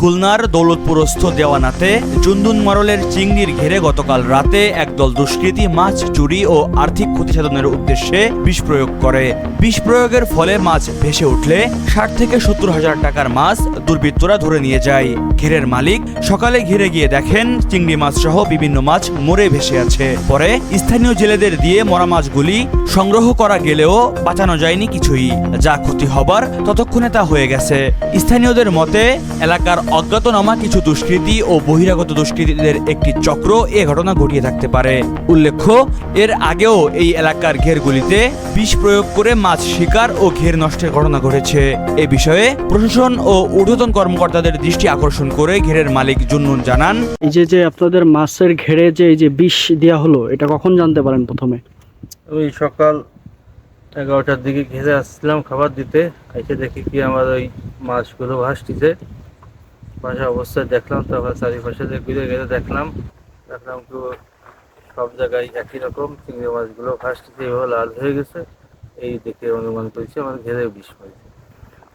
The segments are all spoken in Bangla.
খুলনার দৌলতপুরস্থ দেওয়ানাতে জুন্দুন মরলের চিংড়ির ঘেরে গতকাল রাতে একদল দুষ্কৃতী মাছ চুরি ও আর্থিক ক্ষতি সাধনের উদ্দেশ্যে বিষ প্রয়োগ করে। বিষ প্রয়োগের ফলে মাছ ভেসে উঠলে ষাট থেকে সত্তর হাজার টাকার মাছ দুর্বৃত্তরা ধরে নিয়ে যায়। ঘেরের মালিক সকালে ঘিরে গিয়ে দেখেন চিংড়ি মাছ সহ বিভিন্ন মাছ মরে ভেসে আছে। পরে স্থানীয় জেলেদের দিয়ে মরা মাছগুলি সংগ্রহ করা গেলেও বাঁচানো যায়নি কিছুই। যা ক্ষতি হবার ততক্ষণে তা হয়ে গেছে। স্থানীয়দের মতে, এলাকার অজ্ঞাতনামা কিছু দুষ্কৃতী ও বহিরাগত দুষ্কৃতীদের একটি চক্র এ ঘটনা ঘটিয়ে থাকতে পারে। উল্লেখ্য এর আগেও এই এলাকার ঘেরগুলিতে বিষ প্রয়োগ করে মাছ শিকার ও ঘের নষ্টের ঘটনা ঘটেছে। এ বিষয়ে প্রশাসন ও ঊর্ধ্বতন কর্মকর্তাদের দৃষ্টি আকর্ষণ করে ঘেরের মালিক জুন্নুন জানান এই যে যে আপনাদের মাছের ঘেরে যে এই যে বিষ দেওয়া হলো এটা কখন জানতে পারেন প্রথমে? ওই সকাল এগারোটার দিকে ঘেরে আসছিলাম খাবার দিতে এসে দেখি কি আমার ওই মাছগুলো ভাসটিছে ভাসা অবস্থায় দেখলাম তারপর চারিপাশে যে ঘুরে ঘিরে দেখলাম দেখলাম তো সব জায়গায় একই রকম চিংড়ি মাছগুলো ভাসটিছে এভাবে লাল হয়ে গেছে এই দেখে অনুমান করেছি আমার ঘেরে বিষ হয়েছে।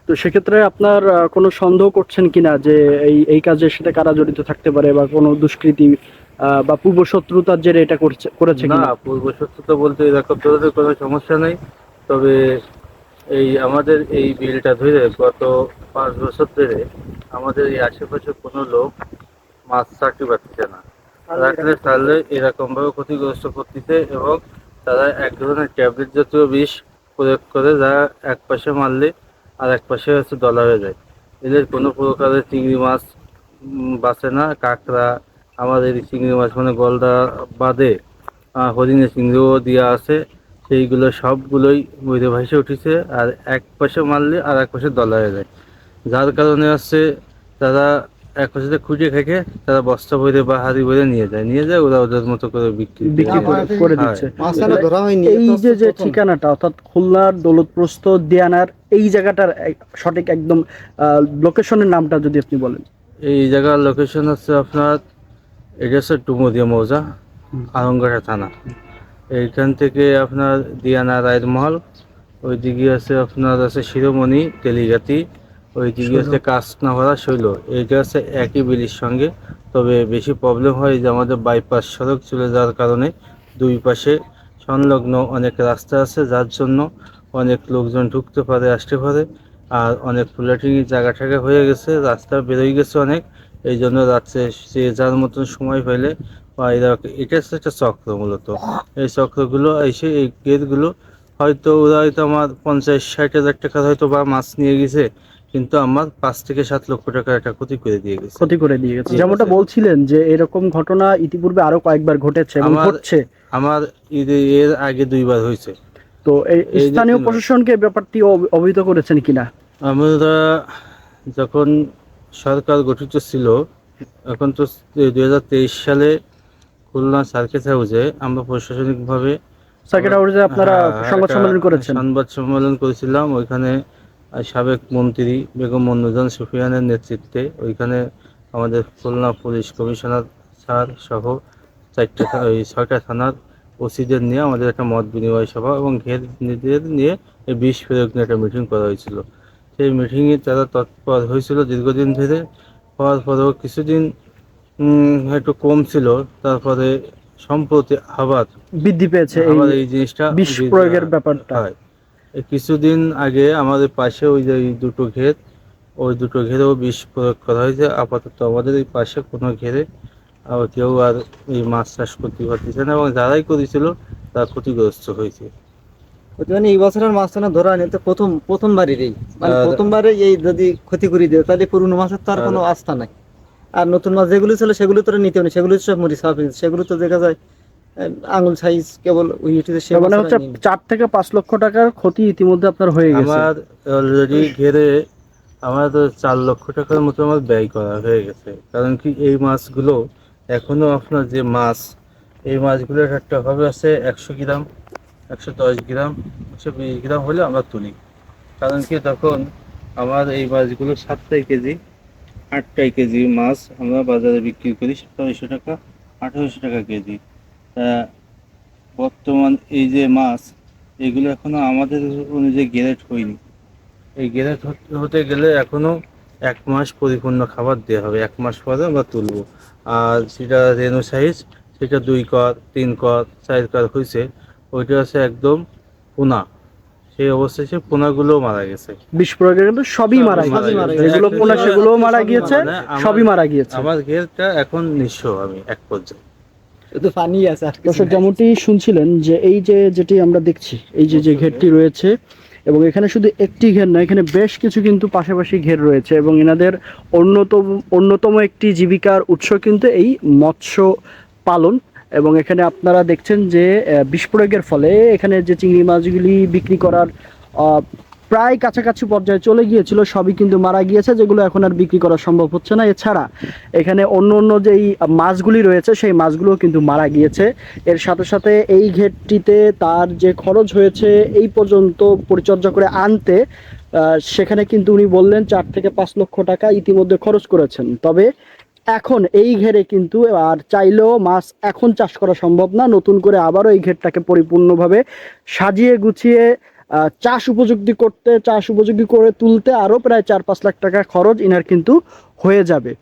তো সেক্ষেত্রে আপনার কোনো সন্দেহ করছেন কিনা যে এই এই কাজের সাথে কারা জড়িত থাকতে পারে বা কোনো দুষ্কৃতি আহ, বা পূর্ব শত্রুতার জেরে এটা করছে করেছে না পূর্ব শত্রুতা বলতে এরকম কোনো সমস্যা নেই তবে এই আমাদের এই বিলটা ধরে গত পাঁচ বছর ধরে আমাদের এই আশেপাশে কোনো লোক মাছ চাকরি পাচ্ছে না। রাখলে তাহলে এরকম ভাবে ক্ষতিগ্রস্ত করতেছে এবং তারা এক ধরনের ট্যাবলেট জাতীয় বিষ প্রয়োগ করে যা এক পাশে মারলে আর এক পাশে হচ্ছে দলা হয়ে যায়। এদের কোনো প্রকারের চিংড়ি মাছ বাঁচে না কাঁকড়া আমাদের চিংড়ি মাছ মানে গলদা বাদে হরিণের চিংড়িও দেওয়া আছে। সেইগুলো সবগুলোই বইতে ভাসে উঠেছে আর এক পাশে মারলে আর এক পাশে দলা হয়ে যায়। যার কারণে হচ্ছে তারা এক পাশে খুঁজে খেকে তারা বস্তা বইতে বা হাড়ি বইতে নিয়ে যায়। নিয়ে যায় ওরা ওদের মতো করে বিক্রি বিক্রি করে করে হ্যাঁ। দিচ্ছে। মাঝখানে ধরা হয়নি এই যে যে ঠিকানাটা অর্থাৎ খুলনার দৌলতপ্রস্ত দিয়ানার এই জায়গাটার এক- সঠিক একদম লোকেশনের নামটা যদি আপনি বলেন। এই জায়গার লোকেশন হচ্ছে আপনার এটা হচ্ছে ডুমুরিয়া মৌজা আরঙ্গাটা থানা। এইখান থেকে আপনার দিয়ানা রায়ের মহল ওইদিকে আছে আপনার আছে শিরোমণি তেলিগাতি ওইদিকে আছে কাসনাভরা শৈল। এইটা আছে একই বিলির সঙ্গে। তবে বেশি প্রবলেম হয় যে আমাদের বাইপাস সড়ক চলে যাওয়ার কারণে দুই পাশে সংলগ্ন অনেক রাস্তা আছে যার জন্য অনেক লোকজন ঢুকতে পারে আসতে পারে। আর অনেক ফ্ল্যাটিংয়ের জায়গা টাগা হয়ে গেছে রাস্তা বেরোয় গেছে অনেক। এই জন্য রাত্রে যে যার মতন সময় পেলে বা এটা একটা চক্র মূলত। এই চক্রগুলো এসে এই গেটগুলো হয়তো ওরা হয়তো আমার পঞ্চাশ ষাট হাজার টাকার হয়তো বা মাছ নিয়ে গেছে কিন্তু আমার পাঁচ থেকে সাত লক্ষ একটা ক্ষতি করে দিয়ে গেছে। ক্ষতি করে দিয়ে গেছে। যেমনটা বলছিলেন যে এরকম ঘটনা ইতিপূর্বে আরও কয়েকবার ঘটেছে আমার- ঘটছে। আমার এর আগে দুইবার হয়েছে। তো স্থানীয়। প্রশাসনকে ব্যাপারটি অব- অবহিত করেছেন কিনা? আমরা যখন সরকার গঠিত ছিল এখন তো দুই হাজার তেইশ সালে খুলনা সার্কেস হাউসে আমরা প্রশাসনিকভাবে সার্কিট হাউসে আপনারা হ্যাঁ, সংবাদ সম্মেলন করেছেন? সংবাদ সম্মেলন করেছিলাম। ওইখানে সাবেক মন্ত্রী বেগম মন্নুজান সুফিয়ানের নেতৃত্বে ওইখানে আমাদের খুলনা পুলিশ কমিশনার স্যার সহ চারটে ওই ছয়টা থানার ওসিদের নিয়ে আমাদের একটা মত বিনিময় সভা এবং ঘের নিজেদের নিয়ে এই বিষ প্রয়োগ নিয়ে একটা মিটিং করা হয়েছিল। সেই মিটিংয়ে তারা তৎপর হয়েছিল দীর্ঘদিন ধরে হওয়ার পরেও কিছুদিন একটু কম ছিল তারপরে সম্প্রতি আবার বৃদ্ধি পেয়েছে এই আবার এই জিনিসটা বিষ প্রয়োগের ব্যাপারটা। হয়। এই কিছুদিন আগে আমাদের পাশে ওই যে দুটো ঘের ওই দুটো ঘেরেও বিষ প্রয়োগ করা হয়েছে। আপাতত আমাদের এই পাশে কোনো ঘেরে আবার কেউ আর এই মাছ চাষ করতে পারতেছে না এবং যারাই করেছিল তারা ক্ষতিগ্রস্ত হয়েছে। মানে এই বছরের মাছটা ধরা হয়নি তো প্রথম প্রথমবারের এই মানে প্রথমবারে এই যদি ক্ষতি করে দেয় তাহলে পুরনো মাছের তো আর কোনো আস্থা নাই। আর নতুন মাছ যেগুলো ছিল সেগুলো তো আর নিতে নেই সেগুলো সব মরি সাফ সেগুলো তো দেখা যায় আঙুল সাইজ কেবল ওই উঠেছে সে মানে হচ্ছে। চার থেকে পাঁচ লক্ষ টাকার ক্ষতি ইতিমধ্যে আপনার হয়ে গেছে। আমার অলরেডি ঘেরে আমার তো চার লক্ষ টাকার মতো আমার ব্যয় করা হয়ে গেছে। কারণ কি এই মাছগুলো এখনও আপনার যে মাছ এই মাছগুলোর একটা হবে আছে একশো গ্রাম একশো দশ গ্রাম একশো বিশ গ্রাম হলে আমরা তুলি। কারণ কি তখন আমার এই মাছগুলো সাতটাই কেজি আটটাই কেজি মাছ আমরা বাজারে বিক্রি করি সতেরোশো টাকা, আঠারোশো টাকা কেজি। তা বর্তমান এই যে মাছ, এগুলো এখনও আমাদের অনুযায়ী গ্যারেট হয়নি। এই গ্যারেট হতে গেলে এখনও এক মাস পরিপূর্ণ খাবার দেওয়া হবে। এক মাস পরে আমরা তুলবো। আর সেটা রেনু সাইজ, সেটা দুই কর, তিন কর, চার কর হয়েছে ওইটা আছে একদম পোনা। সেই অবস্থায় সে পোনাগুলো মারা গেছে। বিষ প্রয়োগের কিন্তু সবই মারা গেছে। যেগুলো পোনা সেগুলোও মারা গিয়েছে মানে সবই মারা গিয়েছে। আমার ঘেরটা এখন নিঃস্ব আমি এক পর্যায়ে। শুধু পানি আছে দর্শক যেমনটি শুনছিলেন যে এই যে যেটি আমরা দেখছি এই যে যে ঘেরটি রয়েছে এবং এখানে শুধু একটি ঘের নয় এখানে বেশ কিছু কিন্তু পাশাপাশি ঘের রয়েছে এবং এনাদের অন্যতম অন্যতম একটি জীবিকার উৎস কিন্তু এই মৎস্য পালন। এবং এখানে আপনারা দেখছেন যে প্রয়োগের ফলে এখানে যে চিংড়ি মাছগুলি বিক্রি করার প্রায় কাছাকাছি পর্যায়ে চলে গিয়েছিল, সবই কিন্তু মারা গিয়েছে, যেগুলো এখন আর বিক্রি করা সম্ভব হচ্ছে না। এছাড়া এখানে অন্য অন্য যেই মাছগুলি রয়েছে, সেই মাছগুলো কিন্তু মারা গিয়েছে। এর সাথে সাথে এই ঘেরটিতে তার যে খরচ হয়েছে এই পর্যন্ত পরিচর্যা করে আনতে সেখানে কিন্তু উনি বললেন, চার থেকে পাঁচ লক্ষ টাকা ইতিমধ্যে খরচ করেছেন। তবে এখন এই ঘেরে কিন্তু আর চাইলেও মাছ এখন চাষ করা সম্ভব না। নতুন করে আবারও এই ঘেরটাকে পরিপূর্ণভাবে সাজিয়ে গুছিয়ে চাষ উপযোগী করতে, চাষ উপযোগী করে তুলতে আরও প্রায় চার পাঁচ লাখ টাকা খরচ ইনার কিন্তু হয়ে যাবে।